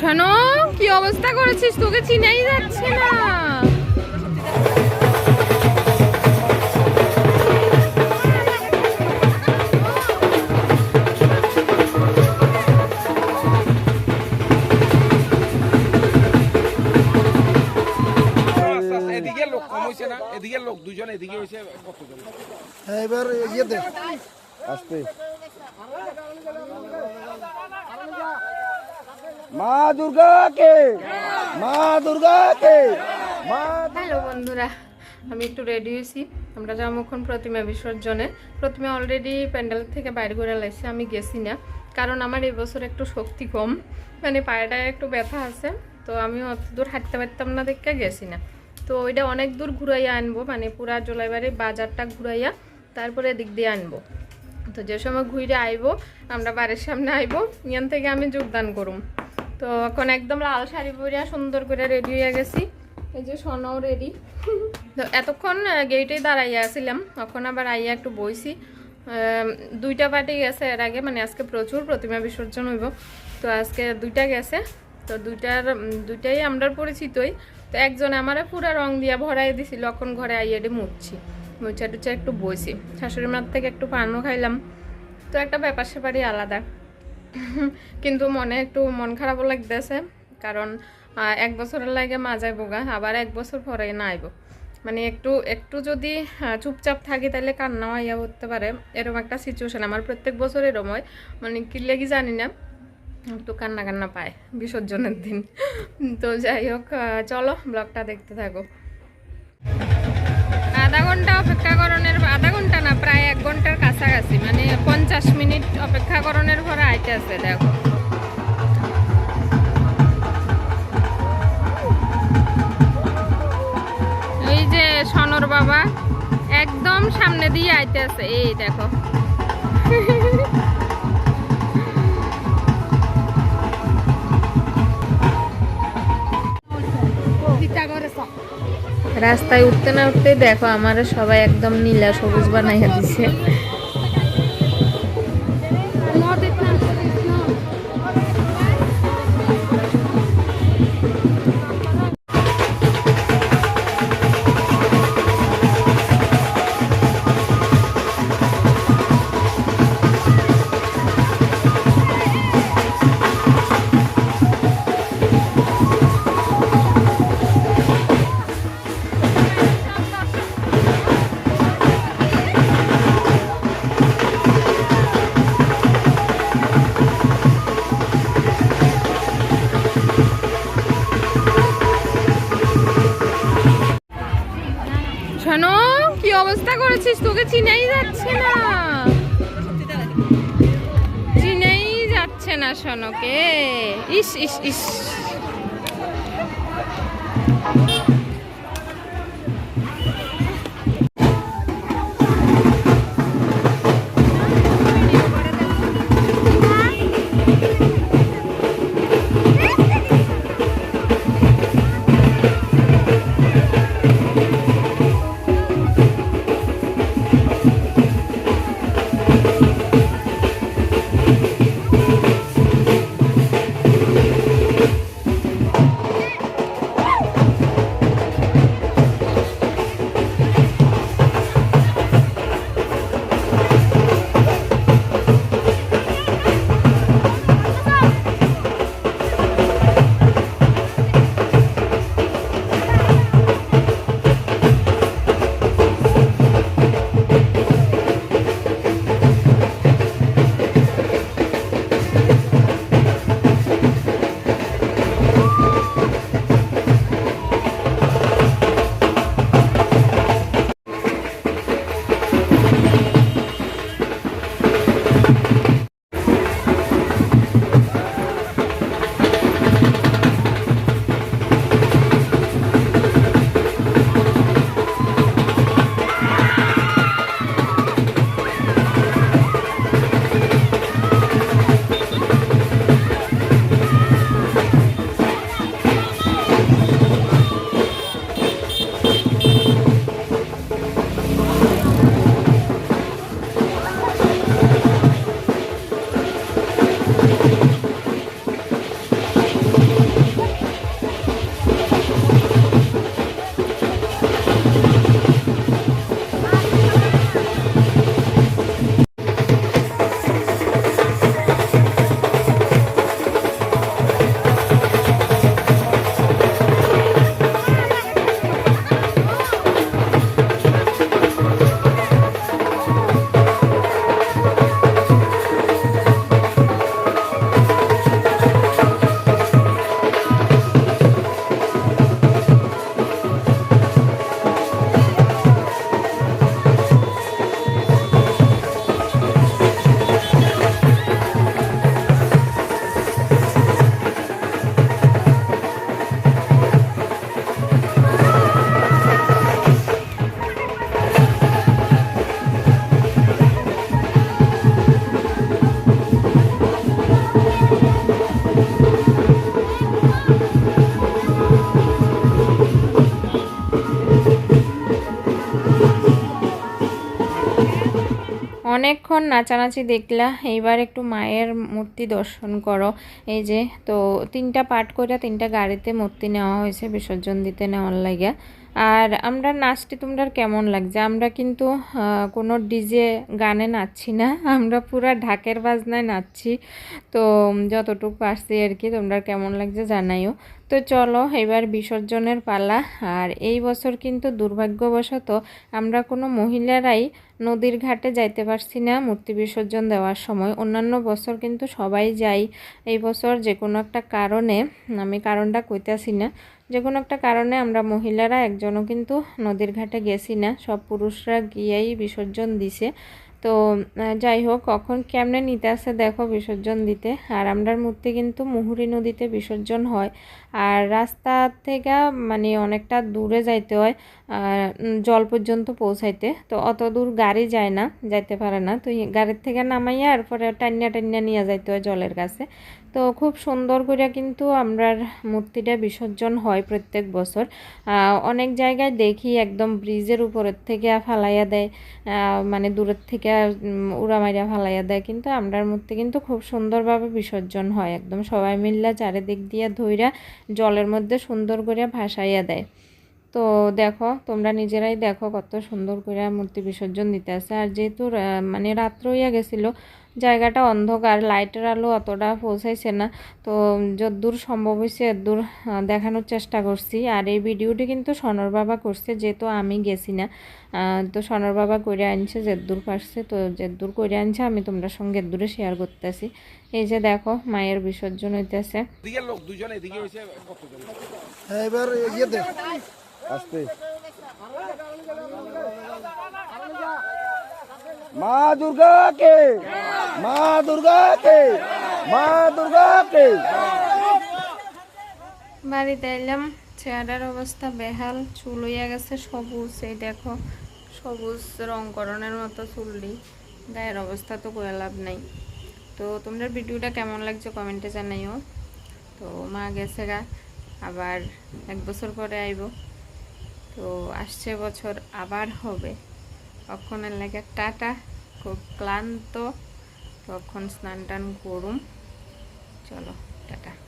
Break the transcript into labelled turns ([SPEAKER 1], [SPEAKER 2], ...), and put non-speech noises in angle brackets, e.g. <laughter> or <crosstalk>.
[SPEAKER 1] শোনো কি অবস্থা করেছিস? তোকে চিনাই যাচ্ছে না।
[SPEAKER 2] এদিকে লোক কম হয়েছে না? এদিকে লোক দুজন এদিকে হয়েছে কতজন?
[SPEAKER 3] এবার ইয়ে দে।
[SPEAKER 2] আস্তে। মা দুর্গা কে মা দুর্গা কে মা
[SPEAKER 1] হ্যালো বন্ধুরা, আমি একটু রেডি হয়েছি। আমরা যাব প্রতিমা বিসর্জনে। প্রতিমা অলরেডি প্যান্ডেল থেকে বাইরে করে লাইছে, আমি গেছি না। কারণ আমার এই বছর একটু শক্তি কম। মানে পায়েটায় একটু ব্যথা আছে, তো আমি অত দূর হাঁটতে পারতাম না দেখে গেছি না। তো ওইটা অনেক দূর ঘুরাইয়া আনব মানে পুরা জলাইবাড়ি বাজারটা ঘুরাইয়া তারপরে দিক দিয়ে আনব। তো যে সময় ঘুরে আইবো, আমরা বাড়ির সামনে আইব, ইয়ান থেকে আমি যোগদান করুম। তো এখন একদম লাল শাড়ি পরিয়া সুন্দর করে রেডি হয়ে গেছি। এই যে সোনাও রেডি তো এতক্ষণ গেটে দাঁড়াইয়া আছিলাম এখন আবার আইয়া একটু বইছি। দুইটা পার্টি গেছে এর আগে মানে আজকে প্রচুর প্রতিমা বিসর্জন হইব। তো আজকে দুইটা গেছে। তো দুইটার দুইটাই আমরা পরিচিতই। তো একজন আমারে পুরা রং দিয়া ভরাই দিছিল। এখন ঘরে আইয়াডে মুছছি মুছা টুচা একটু বইছি। শাশুড়ি মার থেকে একটু পানও খাইলাম। তো একটা ব্যাপার স্যাপারই আলাদা। কিন্তু মনে একটু মন খারাপও লাগতেছে, কারণ এক বছরের লাগে মা যাইব গা, আবার এক বছর পরে না আইব। মানে একটু একটু যদি চুপচাপ থাকি তাহলে কান্নাও আইয়া করতে পারে এরকম একটা সিচুয়েশন আমার প্রত্যেক বছর এরকম হয় মানে কি লেগে জানি না, একটু কান্না কান্না পায় বিসর্জনের দিন। তো যাই হোক চলো ব্লগটা দেখতে থাকো। আধা ঘণ্টা অপেক্ষা করণের, আধা ঘণ্টা না, প্রায় এক ঘণ্টার কাছাকাছি মানে পঞ্চাশ মিনিট অপেক্ষা দেখো। এই যে সনর বাবা একদম সামনে দিয়ে আইতে আছে এই দেখো। রাস্তায় উঠতে না উঠতে দেখো আমার সবাই একদম নীলা সবুজ বানাইয়া দিছে। অবস্থা করেছিস তোকে চিনেই যাচ্ছে না। চিনেই যাচ্ছে না শোনোকে ইস ইস ইস। অনেকক্ষণ নাচানাচি দেখলা, এইবার একটু মায়ের মূর্তি দর্শন করো। এই যে, তো তিনটা পাঠ করে তিনটা গাড়িতে মূর্তি নেওয়া হয়েছে, বিসর্জন দিতে নেওয়ার লাগে আর আমরা নাচটি তোমরা কেমন লাগছে? আমরা কিন্তু কোনো ডিজে গানে নাচছি না, <laughs> আমরা পুরা ঢাকের বাজনায় নাচছি। তো যতটুকু পারছি আর কি তোমরা কেমন লাগছে জানাইও। তো চলো, এবার বিসর্জনের পালা। আর এই বছর কিন্তু দুর্ভাগ্যবশত আমরা কোনো মহিলারাই নদীর ঘাটে যাইতে পারছি না মূর্তি বিসর্জন দেওয়ার সময়। অন্যান্য বছর কিন্তু সবাই যাই। এই বছর যে কোনো একটা কারণে, আমি কারণটা কইতাছি না। যে কোনো একটা কারণে আমরা মহিলারা একজনও কিন্তু নদীর ঘাটে গেছি না, সব পুরুষরা গিয়েই বিসর্জন দিছে। তো যাই হোক, কখন কেমনে নিতে আসে দেখো বিসর্জন দিতে। আর আমরার মূর্তি কিন্তু মুহুরি নদীতে বিসর্জন হয়। আর রাস্তা থেকে মানে অনেকটা দূরে যাইতে হয়। জল পর্যন্ত পৌঁছাইতে। তো অত দূর গাড়ি যায় না, যাইতে পারে না। তো গাড়ির থেকে নামাইয়া আর পরে টান্না টান্না নিয়ে যাইতে হয় জলের কাছে। তো খুব সুন্দর করে কিন্তু আমরার মূর্তিটা বিসর্জন হয় প্রত্যেক বছর। অনেক জায়গায় দেখি একদম ব্রিজের উপরের থেকে ফালাইয়া দেয়। মানে দূরের থেকে উড়া মাইরা ফালাইয়া দেয়। কিন্তু আমরার মূর্তি কিন্তু খুব সুন্দরভাবে বিসর্জন হয় একদম। সবাই মিল্লা চারিদিক দিয়ে ধইরা জলের মধ্যে সুন্দর করে ভাসাইয়া দেয়। তো দেখো তোমরা নিজেরাই দেখো কত সুন্দর করে মূর্তি বিসর্জন দিতে আছে আর যেহেতু মানে রাত্র হইয়া গেছিল জায়গাটা অন্ধকার লাইটের আলো অতটা পৌঁছাইছে না। তো যদ্দূর সম্ভব হয়েছে এদ্দূর আহ, দেখানোর চেষ্টা করছি। আর এই ভিডিওটি কিন্তু সনর বাবা করছে যেহেতু আমি গেছি না। তো সনর বাবা করে আনছে যেদ্দূর পারছে তো যেদ্দূর করে আনছে আমি তোমরা সঙ্গে এদ্দূরে শেয়ার করতেছি। এই যে দেখো মায়ের বিসর্জন হইতেছে।
[SPEAKER 4] এবার
[SPEAKER 2] আসতে। মা দুর্গা কে মা দুর্গা কে মা দুর্গা কে
[SPEAKER 5] বাড়িতে এলাম, চেহারার অবস্থা বেহাল, চুল হইয়া গেছে সবুজ, এই দেখো, সবুজ রং করণের মতো চুলটি। গায়ের অবস্থা তো করে লাভ নাই। তো তোমরা ভিডিওটা কেমন লাগছে কমেন্টে জানাইও। তো মা গেছে গা, আবার এক বছর পরে আইব। তো আসছে বছর আবার হবে। তখনের লাগে টাটা, খুব ক্লান্ত। তখন স্নান টান করুম। চলো, টাটা।